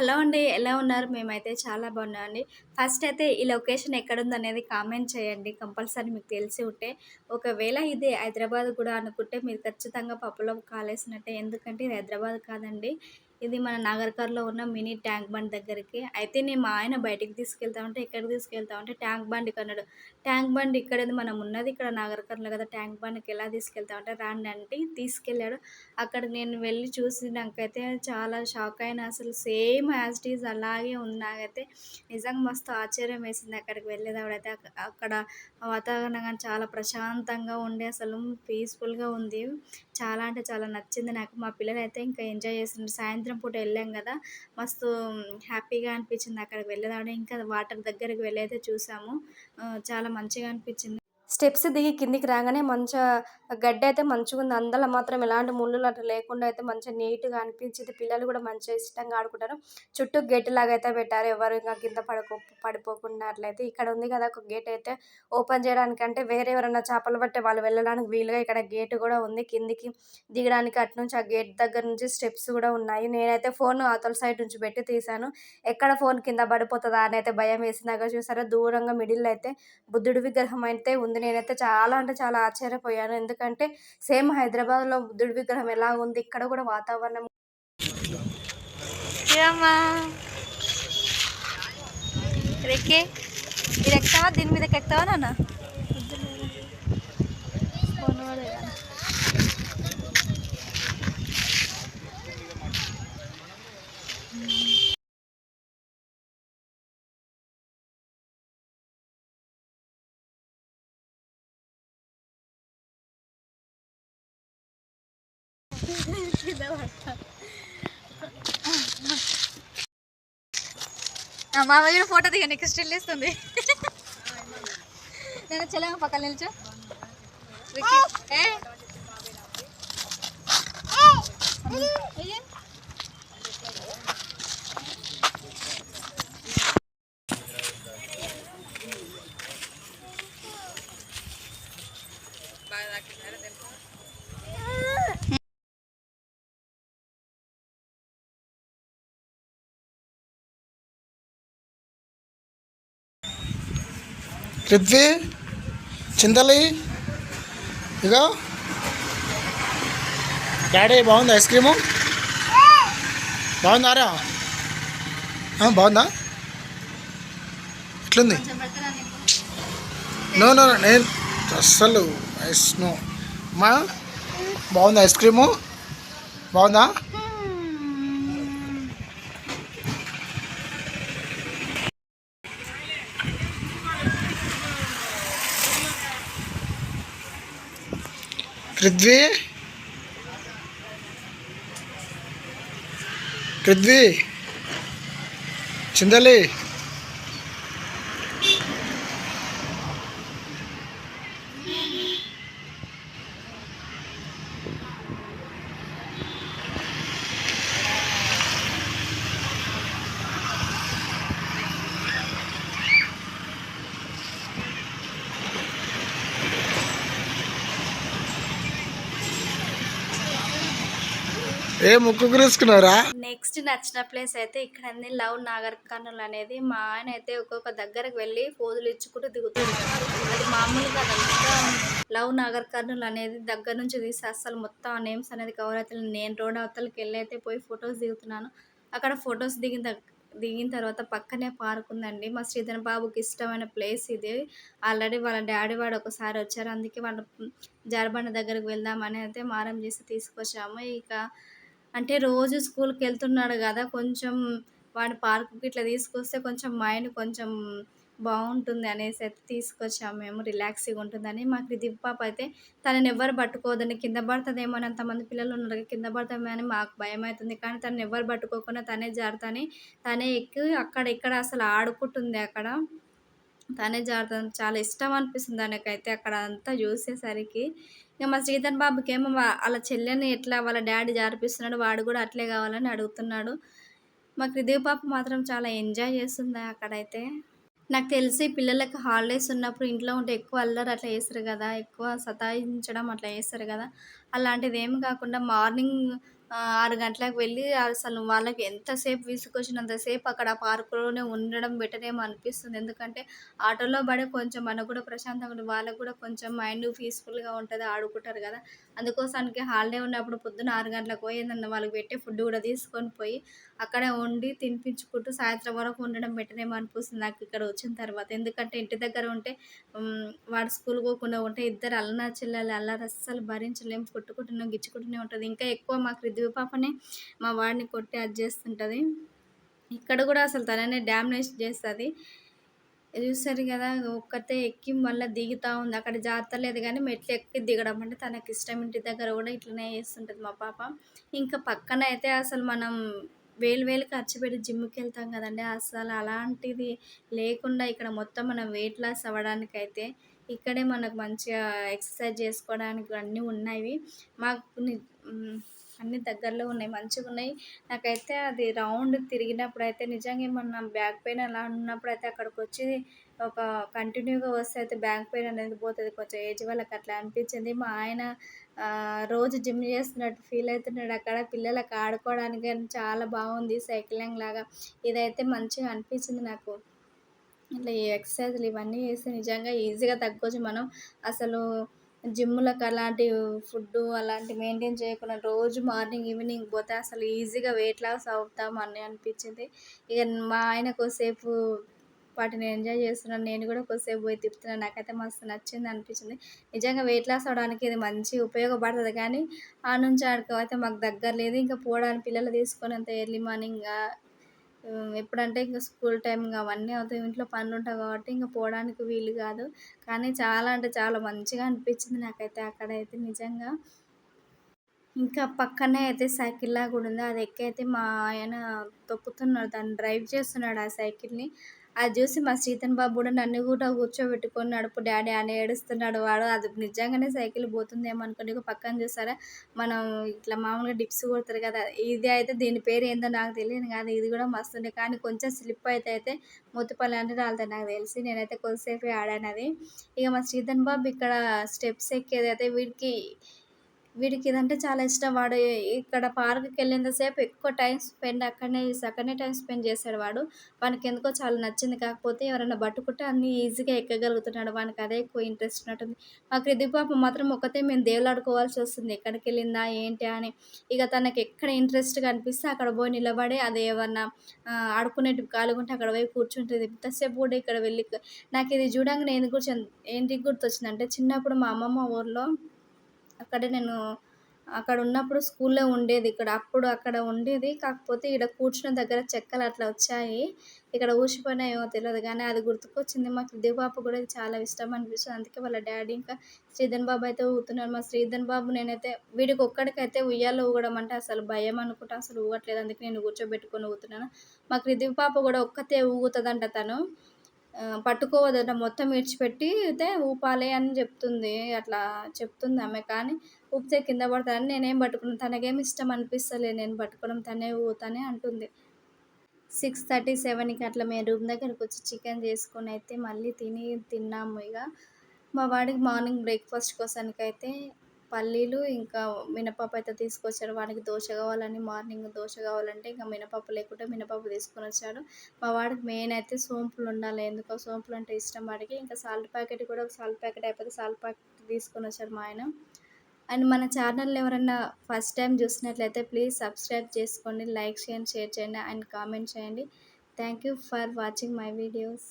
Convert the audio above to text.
Hello అండి. ఎలా ఉన్నారు? మేమైతే చాలా బాగున్నామండి. ఫస్ట్ అయితే ఈ లొకేషన్ ఎక్కడుందనేది కామెంట్ చేయండి. కంపల్సరీ మీకు తెలిసి ఉంటే. ఒకవేళ ఇది హైదరాబాద్ కూడా అనుకుంటే మీరు ఖచ్చితంగా పప్పులో కాలేసినట్టే. ఎందుకంటే ఇది హైదరాబాద్ కాదండి. ఇది మన నాగర్కర్లో ఉన్న మినీ ట్యాంక్ బండ్ దగ్గరికి. అయితే నేను మా ఆయన బయటికి తీసుకెళ్తా ఉంటే, ఎక్కడికి తీసుకెళ్తా ఉంటే ట్యాంక్ బండ్‌కన్నాడు. ట్యాంక్ బండ్ ఇక్కడేంది మనం ఉన్నది ఇక్కడ నాగర్కర్లో కదా! ట్యాంక్ బండ్‌కి ఎలా తీసుకెళ్తా ఉంటే రాండి అంటే తీసుకెళ్ళాడు. అక్కడ నేను వెళ్ళి చూసినాకైతే చాలా షాక్ అయినా అసలు సేమ్ యాజ్ ఇట్ ఈజ్ అలాగే ఉన్నాకైతే నిజంగా మస్తు ఆశ్చర్యం వేసింది అక్కడికి వెళ్ళేటప్పుడైతే. అక్కడ వాతావరణం కానీ చాలా ప్రశాంతంగా ఉండి అసలు పీస్‌ఫుల్‌గా ఉంది. చాలా అంటే చాలా నచ్చింది నాకు. మా పిల్లలు అయితే ఇంకా ఎంజాయ్ చేస్తున్నారు. సాయంత్రం పూట వెళ్ళాం కదా! మస్తు హ్యాపీగా అనిపించింది అక్కడికి వెళ్ళేటప్పుడు. ఇంకా వాటర్ దగ్గరికి వెళ్ళి అయితే చూసాము. చాలా మంచిగా అనిపించింది. స్టెప్స్ దిగి కిందికి రాగానే మంచిగా గడ్డి అయితే మంచిగా ఉంది అందులో మాత్రం ఎలాంటి ముళ్ళు అట్లా లేకుండా అయితే మంచిగా నీట్‌గా అనిపించింది. పిల్లలు కూడా మంచిగా ఇష్టంగా ఆడుకుంటారు. చుట్టూ గేట్ లాగా అయితే పెట్టారు. ఎవరు ఇంకా కింద పడుకో పడిపోకుండా అట్లయితే. ఇక్కడ ఉంది కదా ఒక గేట్ అయితే ఓపెన్ చేయడానికంటే వేరే ఎవరైనా చేపలు పట్టే వాళ్ళు వెళ్ళడానికి వీలుగా ఇక్కడ గేట్ కూడా ఉంది. కిందికి దిగడానికి అటు నుంచి ఆ గేట్ దగ్గర నుంచి స్టెప్స్ కూడా ఉన్నాయి. నేనైతే ఫోన్ అవతల సైడ్ నుంచి పెట్టి తీశాను. ఎక్కడ ఫోన్ కింద పడిపోతుందా అని అయితే భయం వేసినాక చూసారా దూరంగా మిడిల్ అయితే బుద్ధుడి విగ్రహం అయితే ఉంది. నేనైతే చాలా అంటే చాలా ఆశ్చర్యపోయాను. ఎందుకంటే సేమ్ హైదరాబాద్‌లో బుద్ధుడి విగ్రహం ఎలా ఉంది ఇక్కడ కూడా వాతావరణం ఇది ఎక్కుతావా దీని మీదకి ఎక్కుతావా నాన్న మా అమ్మ ఫోటో దిగా నీకు స్టిల్ ఇస్తుంది నేను చెల్లెమ్మ పక్కన నిల్చో ఏ? ఏ? చింతలి ఇగో. డాడీ బాగుంది ఐస్ క్రీము? బాగుందారా బాగుందా? ఎట్లుంది? నో నో నేను అస్సలు ఐస్ నో. మా బాగుంది ఐస్ క్రీము? బాగుందా? पृथ्वी। पृथ्वी। चिंदली। ఏ ముక్కు గురేసుకున్నారా నెక్స్ట్ నచ్చిన ప్లేస్ అయితే ఇక్కడ లవ్ నాగర్ కర్నూల్ అనేది. మా ఆయన అయితే ఒక్కొక్క దగ్గరకు వెళ్ళి పోజులు ఇచ్చుకుంటూ దిగుతాడు అది మామూలుగా లవ్ నాగర్ కర్నూల్ అనేది దగ్గర నుంచి తీసి అస్సలు మొత్తం ఆ నేమ్స్ అనేది కవర్ అవుతుంది నేను రోడ్ అవతలకి వెళ్ళి అయితే పోయి ఫొటోస్ దిగుతున్నాను. అక్కడ ఫొటోస్ దిగిన దిగిన తర్వాత పక్కనే పార్క్ ఉందండి. మా శ్రీధర్ బాబుకి ఇష్టమైన ప్లేస్ ఇది. ఆల్రెడీ వాళ్ళ డాడీ వాడు ఒకసారి వచ్చారు. అందుకే వాళ్ళ జారబండ దగ్గరకు వెళ్దామని అయితే మారం చేసి తీసుకొచ్చాము. ఇక అంటే రోజు స్కూల్కి వెళ్తున్నాడు కదా కొంచెం వాడి పార్కుకి ఇట్లా తీసుకొస్తే కొంచెం మైండ్ కొంచెం బాగుంటుంది అనేసి అయితే తీసుకొచ్చాము మేము. రిలాక్స్గా ఉంటుందని. మాకు క్రిదిప్ పాప అయితే తనని ఎవరు పట్టుకోదని కింద పడుతుందేమో అని అంతమంది పిల్లలు ఉన్నారు కింద పడతామో అని మాకు భయం అవుతుంది కానీ తను ఎవరు పట్టుకోకుండా తనే జారుతాని తనే ఎక్కి అక్కడ ఇక్కడ అసలు ఆడుకుంటుంది అక్కడ. తనే జారుతుంది చాలా ఇష్టం అనిపిస్తుంది దానికైతే అక్కడ అంతా చూసేసరికి. ఇక మా శ్రీధర్ బాబుకి ఏమో వాళ్ళ చెల్లెని ఎట్లా వాళ్ళ డాడీ జారిపిస్తున్నాడు వాడు కూడా అట్లే కావాలని అడుగుతున్నాడు. మా క్రిదేవ్ పాప మాత్రం చాలా ఎంజాయ్ చేస్తుంది అక్కడైతే. నాకు తెలిసి పిల్లలకు హాలిడేస్ ఉన్నప్పుడు ఇంట్లో ఉంటే ఎక్కువ అల్లరి అట్లా చేస్తారు కదా ఎక్కువ సతాయించడం అట్లా చేస్తారు కదా. అలాంటిది ఏమి కాకుండా మార్నింగ్ ఆరు గంటలకు వెళ్ళి అసలు వాళ్ళకి ఎంతసేపు విసుకొచ్చినంతసేపు అక్కడ పార్కులోనే ఉండడం బెటర్ ఏమో అనిపిస్తుంది. ఎందుకంటే ఆటోలో పడే కొంచెం మనకు కూడా ప్రశాంతంగా ఉంటుంది వాళ్ళకు కూడా కొంచెం మైండ్ పీస్ఫుల్గా ఉంటుంది ఆడుకుంటారు కదా. అందుకోసానికి హాలిడే ఉన్నప్పుడు పొద్దున్న ఆరు గంటలకు పోయి వాళ్ళకి పెట్టే ఫుడ్ కూడా తీసుకొని పోయి అక్కడే వండి తినిపించుకుంటూ సాయంత్రం వరకు ఉండడం బెటర్ ఏమో అనిపిస్తుంది నాకు ఇక్కడ వచ్చిన తర్వాత. ఎందుకంటే ఇంటి దగ్గర ఉంటే వాడు స్కూల్ పోకుండా ఉంటే ఇద్దరు అల్లనా చెల్లెలు అల్లరి భరించలేము భరించలేం కొట్టుకుంటున్నాం గిచ్చుకుంటూనే ఉంటుంది. ఇంకా ఎక్కువ మాకు రిద్వి పాపనే మా వాడిని కొట్టి అది చేస్తుంటుంది. ఇక్కడ కూడా అసలు తననే డ్యామినేట్ చేస్తుంది. చూస్తారు కదా ఒక్కతే ఎక్కి మళ్ళీ దిగుతూ ఉంది. అక్కడ జాగ్రత్త లేదు కానీ మెట్లు ఎక్కి దిగడం అంటే తనకి ఇష్టం ఇంటి దగ్గర కూడా ఇట్లనే చేస్తుంటుంది మా పాప. ఇంకా పక్కన అయితే అసలు మనం వేలు వేలు ఖర్చు పెట్టి జిమ్కి వెళ్తాం కదండి. అసలు అలాంటిది లేకుండా ఇక్కడ మొత్తం మనం వెయిట్ లాస్ అవ్వడానికి అయితే ఇక్కడే మనకు మంచిగా ఎక్సర్సైజ్ చేసుకోవడానికి అన్నీ ఉన్నాయి. మాకు అన్ని దగ్గరలో ఉన్నాయి మంచిగా ఉన్నాయి. నాకైతే అది రౌండ్ తిరిగినప్పుడు అయితే నిజంగా ఏమన్నా బ్యాక్ పెయిన్ అలా ఉన్నప్పుడు అయితే అక్కడికి వచ్చి ఒక కంటిన్యూగా వస్తే అయితే బ్యాక్ పెయిన్ అనేది పోతుంది. కొంచెం ఏజ్ వాళ్ళకి అట్లా అనిపించింది. మా ఆయన రోజు జిమ్ చేస్తున్నట్టు ఫీల్ అవుతున్నాడు. అక్కడ పిల్లలకు ఆడుకోవడానికి కానీ చాలా బాగుంది. సైక్లింగ్ లాగా ఇదైతే మంచిగా అనిపించింది నాకు. ఇట్లా ఈ ఎక్సర్సైజ్లు ఇవన్నీ చేస్తే నిజంగా ఈజీగా తగ్గొచ్చు మనం. అసలు జిమ్లకు అలాంటి ఫుడ్ అలాంటి మెయింటైన్ చేయకుండా రోజు మార్నింగ్ ఈవినింగ్ పోతే అసలు ఈజీగా వెయిట్ లాస్ అవుతాం అని అనిపించింది. ఇక మా ఆయన కొద్దిసేపు వాటిని ఎంజాయ్ చేస్తున్నాను నేను కూడా కొద్దిసేపు పోయి తిప్పుతున్నాను నాకైతే మస్తు నచ్చింది అనిపించింది. నిజంగా వెయిట్ లాస్ అవడానికి ఇది మంచి ఉపయోగపడుతుంది కానీ ఆ నుంచి ఆడుకో అయితే మాకు దగ్గర లేదు. ఇంకా పోవడానికి పిల్లలు తీసుకొని అంత ఎర్లీ మార్నింగ్ ఎప్పుడంటే ఇంకా స్కూల్ టైం ఇంకా అవన్నీ అవుతాయి. ఇంట్లో పనులు ఉంటాయి కాబట్టి ఇంకా పోవడానికి వీలు కాదు. కానీ చాలా అంటే చాలా మంచిగా అనిపించింది నాకైతే అక్కడైతే నిజంగా. ఇంకా పక్కనే అయితే సైకిల్ లాగా కూడా ఉంది. అది ఎక్కి అయితే మా ఆయన తొక్కుతున్నాడు. దాన్ని డ్రైవ్ చేస్తున్నాడు ఆ సైకిల్ని. అది చూసి మా శ్రీతన్ బాబు కూడా నన్ను కూడా కూర్చోబెట్టుకొని నడుపు డాడీ అని ఏడుస్తున్నాడు వాడు అది నిజంగానే సైకిల్ పోతుందేమో అనుకోండి. పక్కన చూసారా? మనం ఇట్లా మామూలుగా డిప్స్ కొడతారు కదా ఇది అయితే దీని పేరు ఏందో నాకు తెలియదు కానీ ఇది కూడా మస్తుండే. కానీ కొంచెం స్లిప్ అయితే అయితే మూతిపల్లి అంటే రాలుతాయి నాకు తెలిసి. నేనైతే కొద్దిసేపు ఆడాను అది ఇక మా శ్రీధన్ బాబు ఇక్కడ స్టెప్స్ ఎక్కేది అయితే వీడికి వీడికి ఇదంటే చాలా ఇష్టం. వాడు ఇక్కడ పార్క్కి వెళ్ళేంతసేపు ఎక్కువ టైం స్పెండ్ అక్కడనే చేసి అక్కడనే టైం స్పెండ్ చేశాడు వాడు. వానికి ఎందుకో చాలా నచ్చింది. కాకపోతే ఎవరైనా పట్టుకుంటే అన్ని ఈజీగా ఎక్కగలుగుతున్నాడు. వానికి అదే ఎక్కువ ఇంట్రెస్ట్ ఉన్నట్టుంది. మా క్రిది పాప మాత్రం ఒకతే మేము దేవులాడుకోవాల్సి వస్తుంది. ఎక్కడికి వెళ్ళిందా ఏంటి అని. ఇక తనకి ఎక్కడ ఇంట్రెస్ట్గా అనిపిస్తే అక్కడ పోయి నిలబడి అది ఏమన్నా ఆ, ఆడుకునేటివి కాలుగుంటే అక్కడ పోయి కూర్చుంటుంది. ఇంతసేపు కూడా ఇక్కడ వెళ్ళి నాకు ఇది చూడంగానే ఎందుకు గుర్తు ఏంటి గుర్తొచ్చిందంటే చిన్నప్పుడు మా అమ్మమ్మ ఊర్లో అక్కడే నేను అక్కడ ఉన్నప్పుడు స్కూల్లో ఉండేది. ఇక్కడ అప్పుడు అక్కడ ఉండేది. కాకపోతే ఇక్కడ కూర్చున్న దగ్గర చెక్కలు అట్లా వచ్చాయి. ఇక్కడ ఊసిపోయినాయేమో తెలియదు కానీ అది గుర్తుకొచ్చింది. మాకు దివ్య కూడా చాలా ఇష్టం అనిపిస్తుంది. అందుకే వాళ్ళ డాడీ ఇంకా శ్రీధన్ బాబు అయితే ఊగుతున్నాడు మా శ్రీధన్ బాబు నేనైతే వీడికి ఒక్కడికైతే ఉయ్యాలో ఊగడం అంటే అసలు భయం అనుకుంటా. అసలు ఊగట్లేదు. అందుకే నేను కూర్చోబెట్టుకొని ఊగుతున్నాను. మాకు దివ్య కూడా ఒక్కతే ఊగుతుందంట తను. ఆ, మొత్తం విడిచిపెట్టి అయితే ఊపాలి అని చెప్తుంది అట్లా చెప్తుంది ఆమె. కానీ ఊపితే కింద పడతానని నేనేం పట్టుకున్నాను తనకేం ఇష్టం అనిపిస్తలే నేను పట్టుకోవడం తనే ఊతానే అంటుంది. సిక్స్ థర్టీ సెవెన్కి అట్లా మేము రూమ్ దగ్గరకు వచ్చి చికెన్ చేసుకొని అయితే మళ్ళీ తిని తిన్నాము ఇక. మా వాడికి మార్నింగ్ బ్రేక్ఫాస్ట్ కోసానికి అయితే పల్లీలు ఇంకా మినపప్పు అయితే తీసుకొచ్చాడు వాడికి దోశ కావాలని మార్నింగ్ దోశ కావాలంటే ఇంకా మినపప్పు లేకుంటే మినపప్పు తీసుకొని వచ్చాడు. మా వాడికి మెయిన్ అయితే సోంపులు ఉండాలి. ఎందుకో సోంపులు అంటే ఇష్టం వాడికి. ఇంకా సాల్ట్ ప్యాకెట్ కూడా ఒక సాల్ట్ ప్యాకెట్ అయిపోతే సాల్ట్ ప్యాకెట్ తీసుకొని వచ్చాడు మా ఆయన. అండ్ మన ఛానల్ ఎవరైనా ఫస్ట్ టైం చూసినట్లయితే ప్లీజ్ సబ్స్క్రైబ్ చేసుకోండి. లైక్ చేయండి షేర్ చేయండి అండ్ కామెంట్ చేయండి. Thank you for watching my videos.